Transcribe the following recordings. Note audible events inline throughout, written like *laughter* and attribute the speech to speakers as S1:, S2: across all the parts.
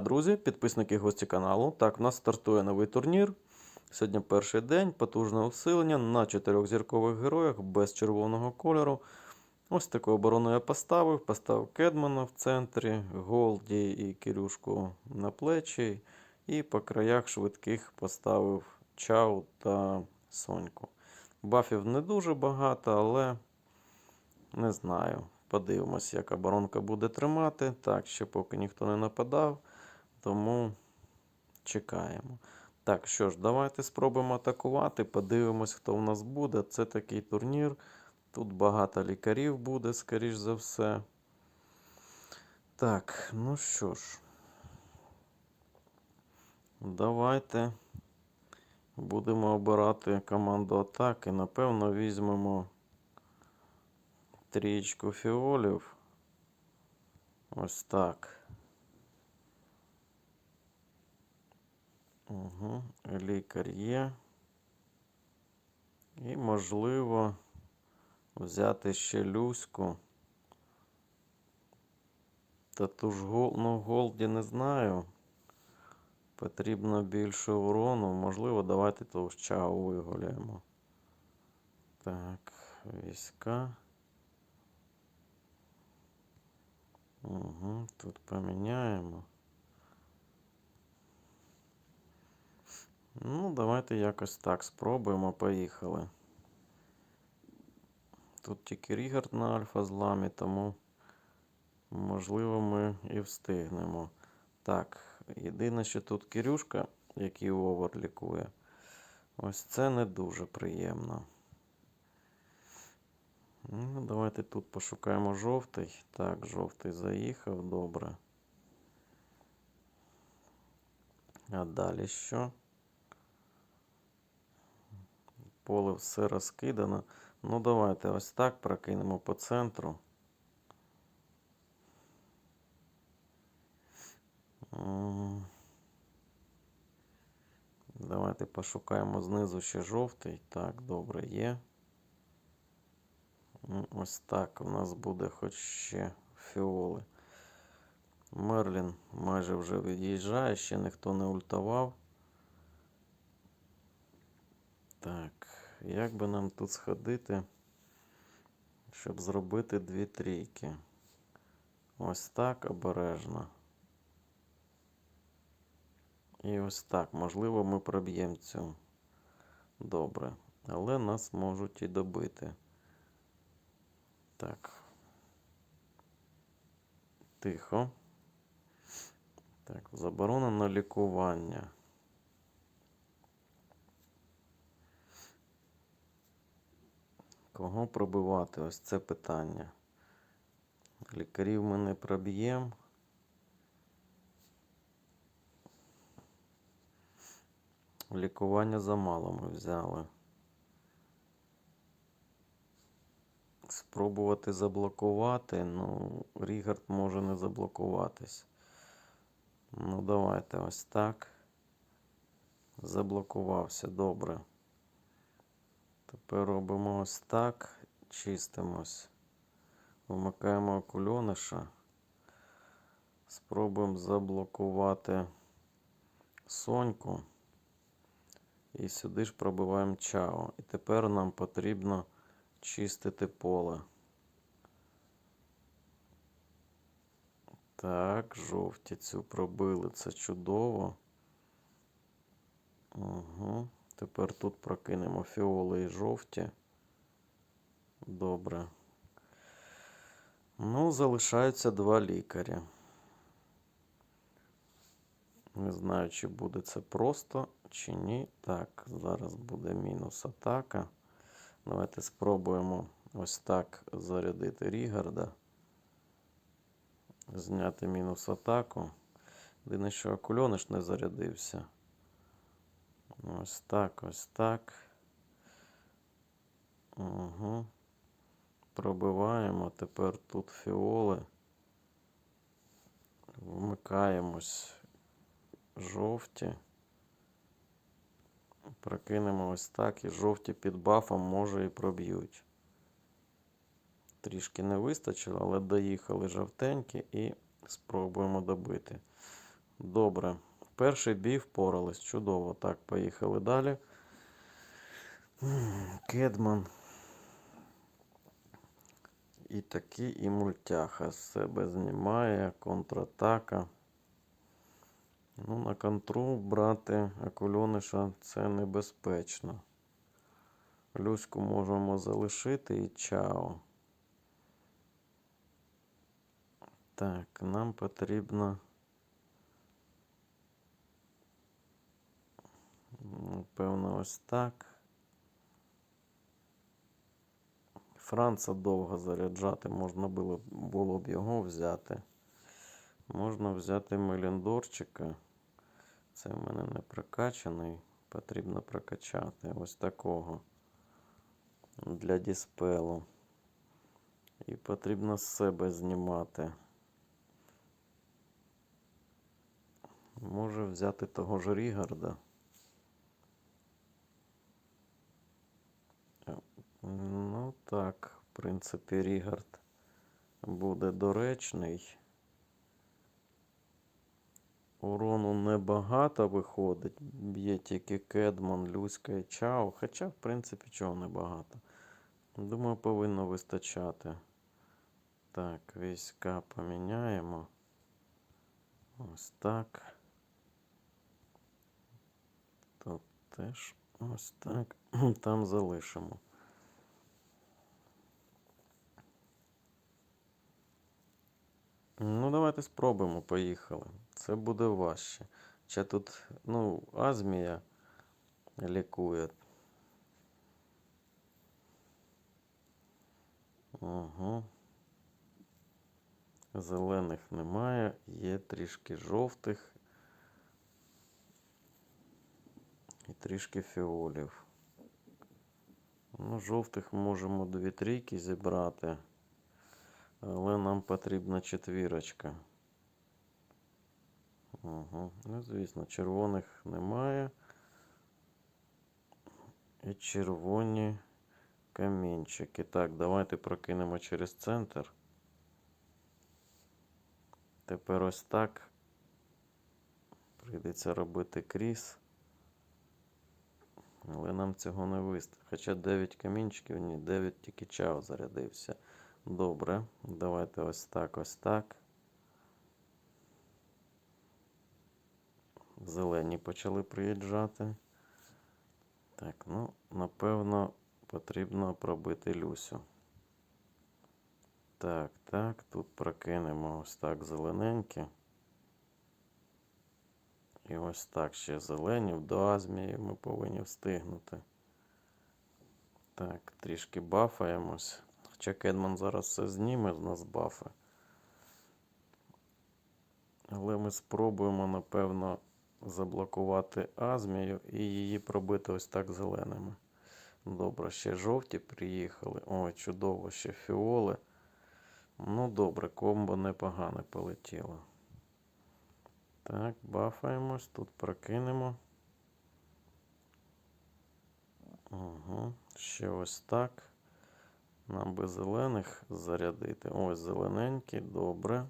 S1: друзі, підписники гості каналу. Так, в нас стартує новий турнір. Сьогодні перший день, потужне усилення на чотирьох зіркових героях без червоного кольору. Ось таку оборону я поставив. Поставив Кедмана в центрі, Голді і Кирюшку на плечі. І по краях швидких поставив Чау та Соньку. Бафів не дуже багато, але не знаю. Подивимось, як оборонка буде тримати. Так, ще поки ніхто не нападав, тому чекаємо. Так, що ж, давайте спробуємо атакувати. Подивимось, хто в нас буде. Це такий турнір. Тут багато лікарів буде, скоріш за все. Так, ну що ж. Давайте будемо обирати команду атаки. Напевно, візьмемо трієчку фіолів. Ось так. Угу. Лікар є. І, можливо, взяти ще Люську. Та ту ж гол... ну, Голді не знаю. Потрібно більше урону. Можливо, давайте ж чау вигуляємо. Так, війська. Угу, тут поміняємо. Ну, давайте якось так спробуємо. Поїхали. Тут тільки Рігард на альфа зламі, тому можливо ми і встигнемо. Так, єдине, що тут Кирюшка, який овер лікує. Ось це не дуже приємно. Ну, давайте тут пошукаємо жовтий. Так, жовтий заїхав, добре. А далі що? Поле все розкидано. Ну, давайте ось так прокинемо по центру. Давайте пошукаємо знизу ще жовтий. Так, добре, є. Ну, Ось так у нас буде хоч ще фіоли. Мерлін майже вже від'їжджає, ще ніхто не ультавав. Так, як би нам тут сходити, щоб зробити дві трійки? Ось так обережно. І ось так. Можливо, ми проб'ємо цю. Добре. Але нас можуть і добити. Так. Тихо. Так, заборонено лікування. Кого пробивати? Ось це питання. Лікарів ми не проб'ємо. Лікування замало ми взяли. Спробувати заблокувати. Ну, Рігард може не заблокуватись. Ну, давайте ось так. Заблокувався, добре. Тепер робимо ось так. Чистимось. Вмикаємо окульониша. Спробуємо заблокувати Соньку. І сюди ж пробиваємо чао. І тепер нам потрібно чистити поле. Так, жовті цю пробили. Це чудово. Угу. Тепер тут прокинемо фіоли і жовті. Добре. Ну, залишаються два лікарі. Не знаю, чи буде це просто, чи ні. Так, зараз буде мінус атака. Давайте спробуємо ось так зарядити Рігарда. Зняти мінус атаку. Єдине, що акульониш не зарядився. Ось так, ось так. Угу. Пробиваємо. Тепер тут фіоли. Вмикаємось жовті. Прокинемо ось так. І жовті під бафом може і проб'ють. Трішки не вистачило, але доїхали жовтенькі і спробуємо добити. Добре. Перший бій впорались. Чудово. Так, поїхали далі. Кедман. І такі, і мультяха з себе знімає. Контратака. Ну, на контру брати акульониша це небезпечно. Люську можемо залишити і чао. Так, нам потрібно. Напевно, ось так. Франца довго заряджати, можна було, було б його взяти. Можна взяти Меліндорчика. Це в мене не прокачаний. Потрібно прокачати ось такого для діспелу. І потрібно з себе знімати. Може взяти того ж Рігарда. Ну так, в принципі, Рігард буде доречний. Урону небагато виходить. Б'є тільки Кедман, Люська і Чао. Хоча, в принципі, чого небагато. Думаю, повинно вистачати. Так, війська поміняємо. Ось так. Тут теж ось так. *clears throat* Там залишимо. Ну, давайте спробуємо, поїхали. Це буде важче. Ще тут, ну, Азмія лікує. Угу. Зелених немає, є трішки жовтих і трішки фіолів. Ну, жовтих можемо дві трійки зібрати, але нам потрібна четвірочка. Угу. Ну, звісно, червоних немає. І червоні камінчики. Так, давайте прокинемо через центр. Тепер ось так. Прийдеться робити кріс. Але нам цього не вистачить. Хоча 9 камінчиків, ні, 9 тільки чао зарядився. Добре. Давайте ось так, ось так. Зелені почали приїжджати. Так, ну, напевно, потрібно пробити Люсю. Так, так, тут прокинемо ось так зелененькі. І ось так ще зелені. До Азмії ми повинні встигнути. Так, трішки бафаємось. Хоча Кедман зараз все зніме з нас бафи. Але ми спробуємо, напевно, заблокувати Азмію і її пробити ось так зеленими. Добре, ще жовті приїхали. Ой, чудово, ще фіоли. Ну, добре, комбо непогане полетіло. Так, бафаємось, тут прокинемо. Угу. Ще ось так. Нам би зелених зарядити. Ось зелененькі, добре.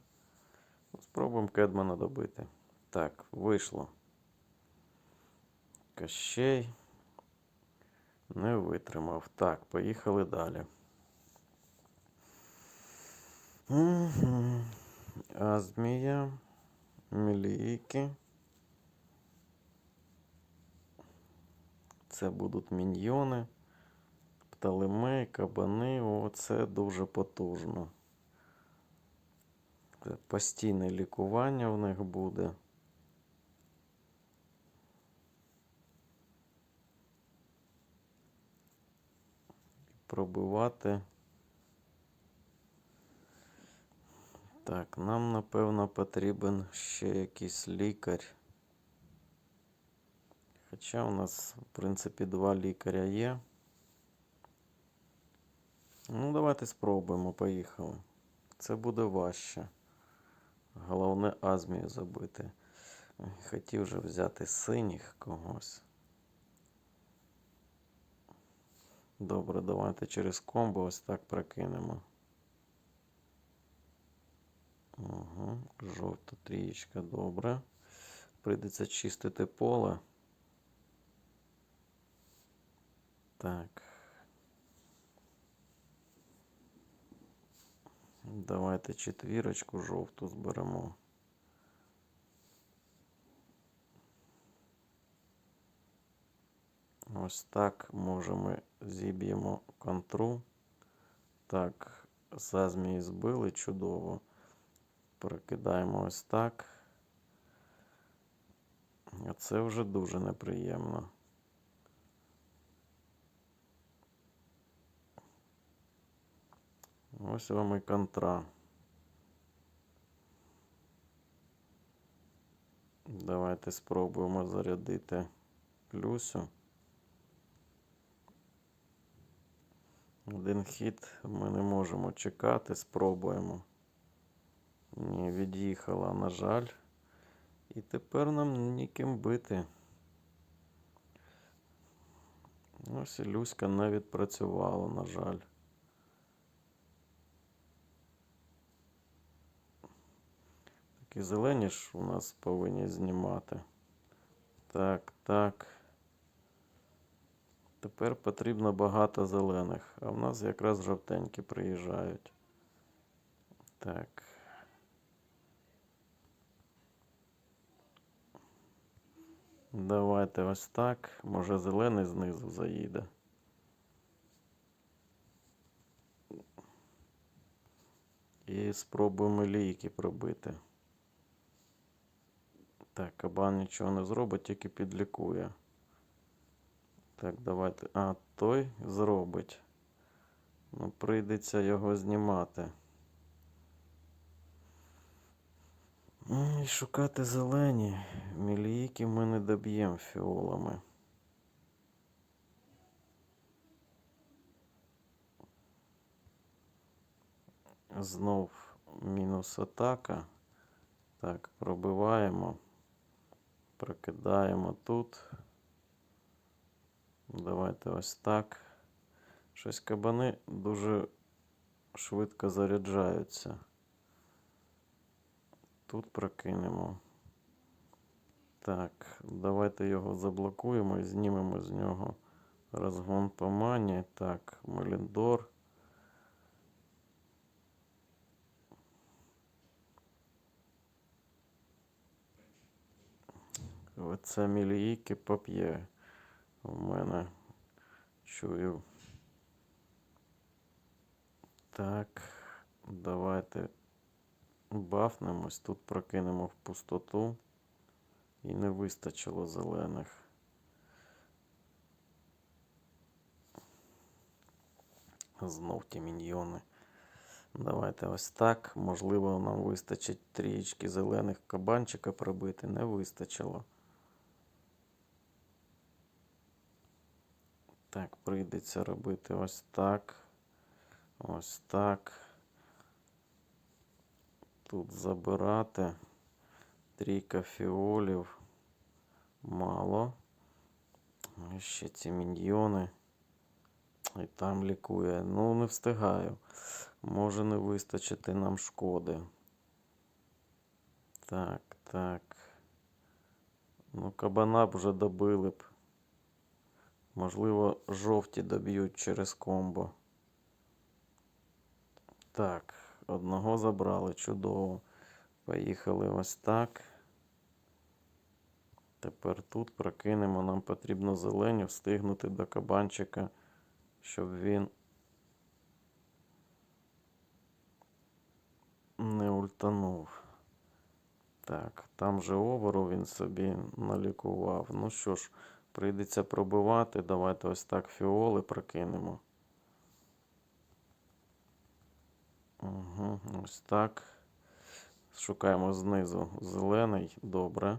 S1: Спробуємо Кедмана добити. Так, вийшло. Кощей. Не витримав. Так, поїхали далі. Азмія. Мілійки. Це будуть міньйони. Пталемей, кабани. О, це дуже потужно. Постійне лікування в них буде. Пробивати. Так, нам напевно потрібен ще якийсь лікар. Хоча у нас, в принципі, два лікаря є. Ну, давайте спробуємо, поїхали. Це буде важче. Головне Азмію забити. Хотів вже взяти синіх когось. Добре, давайте через комбо ось так прокинемо. Угу. Жовта трієчка, добре. Прийдеться чистити поле. Так. Давайте четвірочку жовту зберемо. Ось так, може ми зіб'ємо контру. Так, зазмії збили чудово. Перекидаємо ось так. А це вже дуже неприємно. Ось вам і контра. Давайте спробуємо зарядити Люсю. Один хід ми не можемо чекати, спробуємо. Ні, від'їхала, на жаль. І тепер нам ніким бити. Ось Люська не відпрацювала, на жаль. Такі зелені ж у нас повинні знімати. Так, так. Тепер потрібно багато зелених, а в нас якраз жовтенькі приїжджають. Так. Давайте ось так. Може зелений знизу заїде. І спробуємо лійки пробити. Так, кабан нічого не зробить, тільки підлікує. Так, давайте. А, той зробить. Ну, прийдеться його знімати. І шукати зелені. Мілійки ми не доб'ємо фіолами. Знов мінус атака. Так, пробиваємо. Прокидаємо тут. Давайте ось так. Щось кабани дуже швидко заряджаються. Тут прокинемо. Так, давайте його заблокуємо і знімемо з нього розгон по мані. Так, Меліндор. Оце мілійки поп'є. У мене чую. Так, давайте бафнемось. Тут прокинемо в пустоту. І не вистачило зелених. Знов ті міньйони. Давайте ось так. Можливо, нам вистачить трієчки зелених кабанчика пробити. Не вистачило. Так, прийдеться робити ось так. Ось так. Тут забирати. Трійка фіолів. Мало. І ще ці міньйони. І там лікує. Ну, не встигаю. Може не вистачити нам шкоди. Так, так. Ну, кабана б вже добили б. Можливо, жовті доб'ють через комбо. Так, одного забрали. Чудово. Поїхали ось так. Тепер тут прокинемо. Нам потрібно зелені встигнути до кабанчика, щоб він не ультанув. Так, там же оверу він собі налікував. Ну що ж, прийдеться пробивати. Давайте ось так фіоли прокинемо. Угу, ось так. Шукаємо знизу зелений. Добре.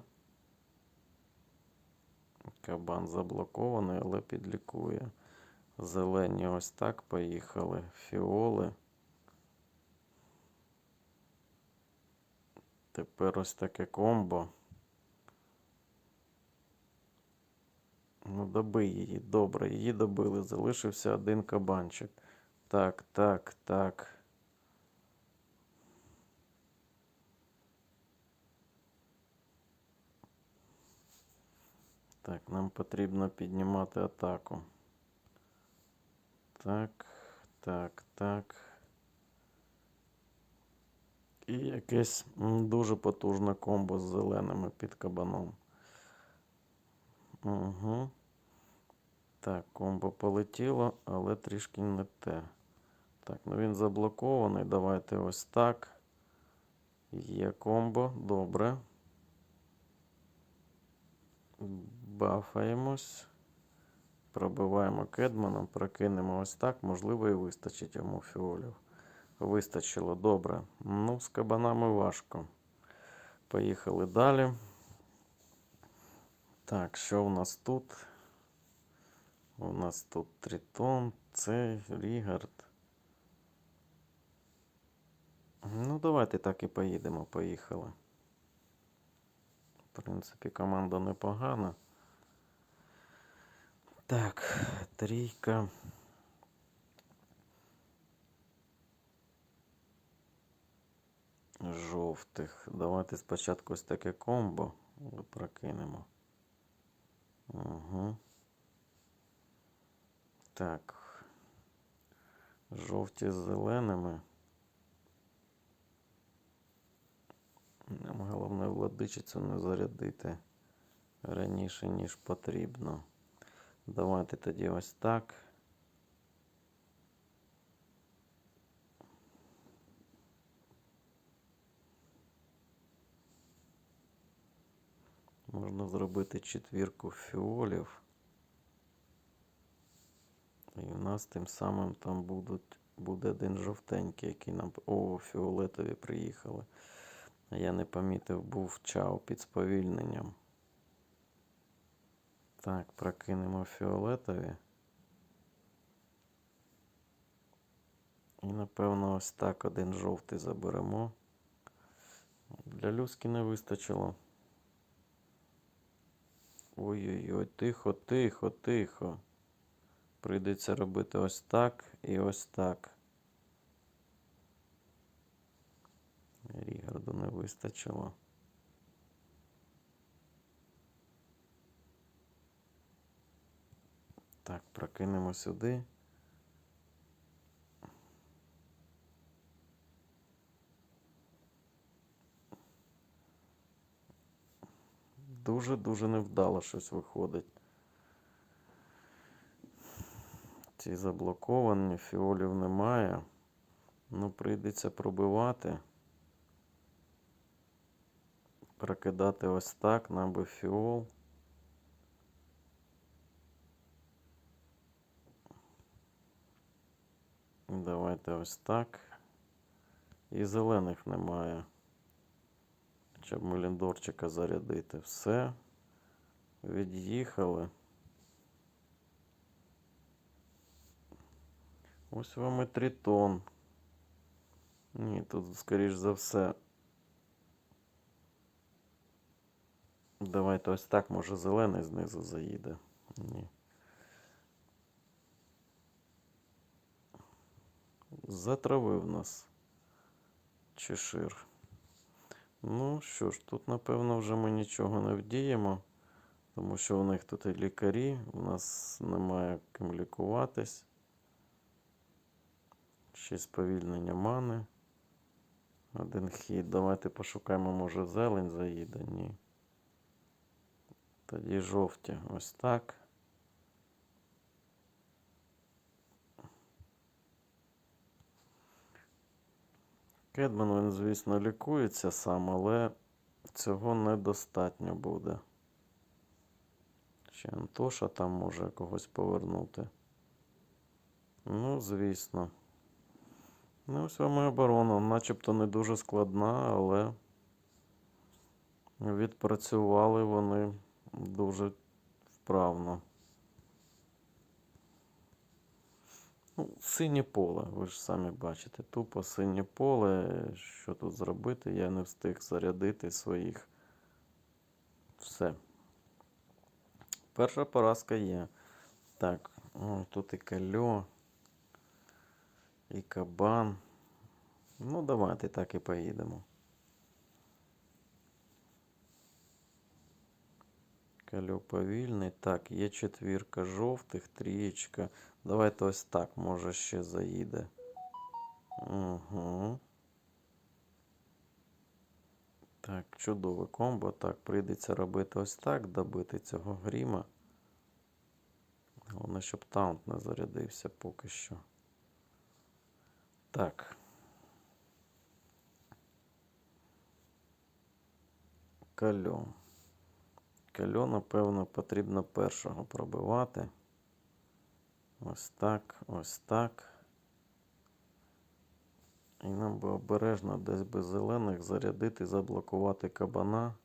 S1: Кабан заблокований, але підлікує. Зелені ось так поїхали. Фіоли. Тепер ось таке комбо. Ну, доби її. Добре, її добили. Залишився один кабанчик. Так, так, так. Так, нам потрібно піднімати атаку. Так, так, так. І якесь дуже потужне комбо з зеленими під кабаном. Угу. Так, комбо полетіло, але трішки не те. Так, ну він заблокований. Давайте ось так. Є комбо, добре. Бафаємось. Пробиваємо кедманом, прокинемо ось так. Можливо, і вистачить йому фіолів. Вистачило, добре. Ну, з кабанами важко. Поїхали далі. Так, що у нас тут? У нас тут Тритон, цей, Рігард. Ну, давайте так і поїдемо. Поїхали. В принципі, команда непогана. Так, трійка. Жовтих. Давайте спочатку ось таке комбо прокинемо. Угу. Так. Жовті з зеленими. Нам головне владичицю не зарядити раніше, ніж потрібно. Давайте тоді ось так. Можна зробити четвірку фіолів. І у нас тим самим там будуть, буде один жовтенький, який нам. О, фіолетові приїхали. Я не помітив, був чау під сповільненням. Так, прокинемо фіолетові. І напевно ось так один жовтий заберемо. Для люски не вистачило. Ой-ой-ой, тихо, тихо, тихо. Прийдеться робити ось так і ось так. Рігарду не вистачило. Так, прокинемо сюди. Дуже-дуже невдало щось виходить. Ці заблоковані, фіолів немає. Ну, прийдеться пробивати. Прокидати ось так, нам би фіол. Давайте ось так. І зелених немає. Щоб Меліндорчика зарядити. Все. Від'їхали. Ось вам і тритон. Ні, тут, скоріш за все. Давайте ось так, може зелений знизу заїде. Ні. Затравив нас чешир. Ну що ж, тут, напевно, вже ми нічого не вдіємо, тому що у них тут і лікарі, у нас немає ким лікуватись. Ще сповільнення мани. Один хід. Давайте пошукаємо, може зелень заїде. Ні. Тоді жовті. Ось так. Кедман, він, звісно, лікується сам, але цього недостатньо буде. Ще Антоша там може когось повернути. Ну, звісно. Ну, ось вам і оборона. Начебто не дуже складна, але відпрацювали вони дуже вправно. Ну, синє поле, ви ж самі бачите. Тупо синє поле. Що тут зробити? Я не встиг зарядити своїх. Все. Перша поразка є. Так, о, тут і кальо, і кабан. Ну, давайте так і поїдемо. Кальо повільний. Так, є четвірка жовтих, трієчка. Давайте ось так, може ще заїде. Угу. Так, чудове комбо. Так, прийдеться робити ось так, добити цього гріма. Головне, щоб таунт не зарядився поки що. Так. Кальо. Кальо, напевно, потрібно першого пробивати. Ось так, ось так. І нам би обережно десь без зелених зарядити, заблокувати кабана.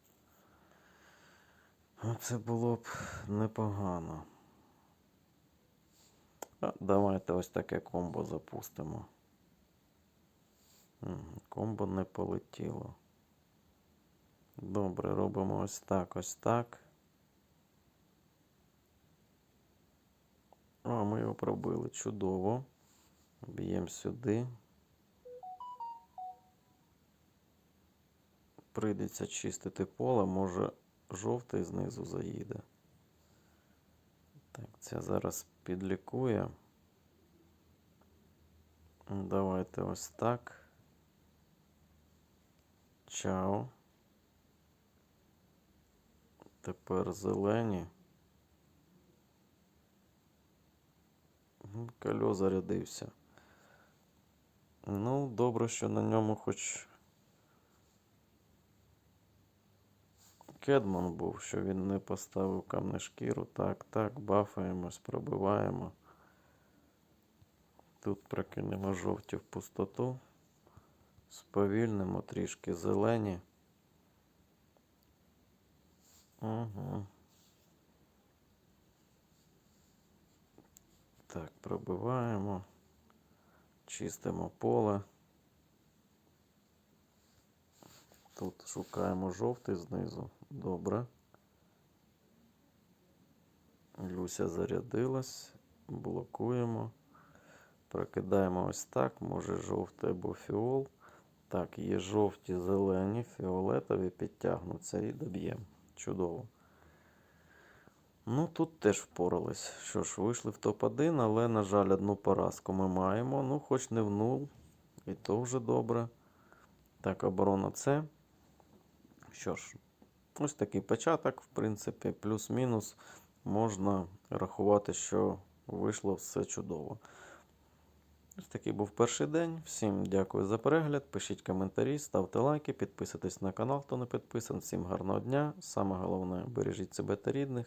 S1: Це було б непогано. А, давайте ось таке комбо запустимо. Комбо не полетіло. Добре, робимо ось так, ось так. А, ми його пробили. Чудово. Б'ємо сюди. Прийдеться чистити поле, може жовтий знизу заїде. Так, це зараз підлікує. Давайте ось так. Чао. Тепер зелені. Мгм, Кальо зарядився. Ну, добре, що на ньому хоч Кедман був, що він не поставив камнешкіру. Так, так, бафаємось, пробиваємо. Тут прокинемо жовті в пустоту. Сповільнимо трішки зелені. Угу. Так, пробиваємо. Чистимо поле. Тут шукаємо жовтий знизу. Добре. Люся зарядилась. Блокуємо. Прокидаємо ось так. Може жовтий або фіол. Так, є жовті, зелені, фіолетові підтягнуться і доб'ємо. Чудово. Ну, тут теж впорались. Що ж, вийшли в топ-1, але, на жаль, одну поразку ми маємо. Ну, хоч не в нул. І то вже добре. Так, оборона С. Що ж, ось такий початок, в принципі, плюс-мінус. Можна рахувати, що вийшло все чудово. Ось такий був перший день. Всім дякую за перегляд. Пишіть коментарі, ставте лайки, підписуйтесь на канал, хто не підписаний. Всім гарного дня. Саме головне, бережіть себе та рідних.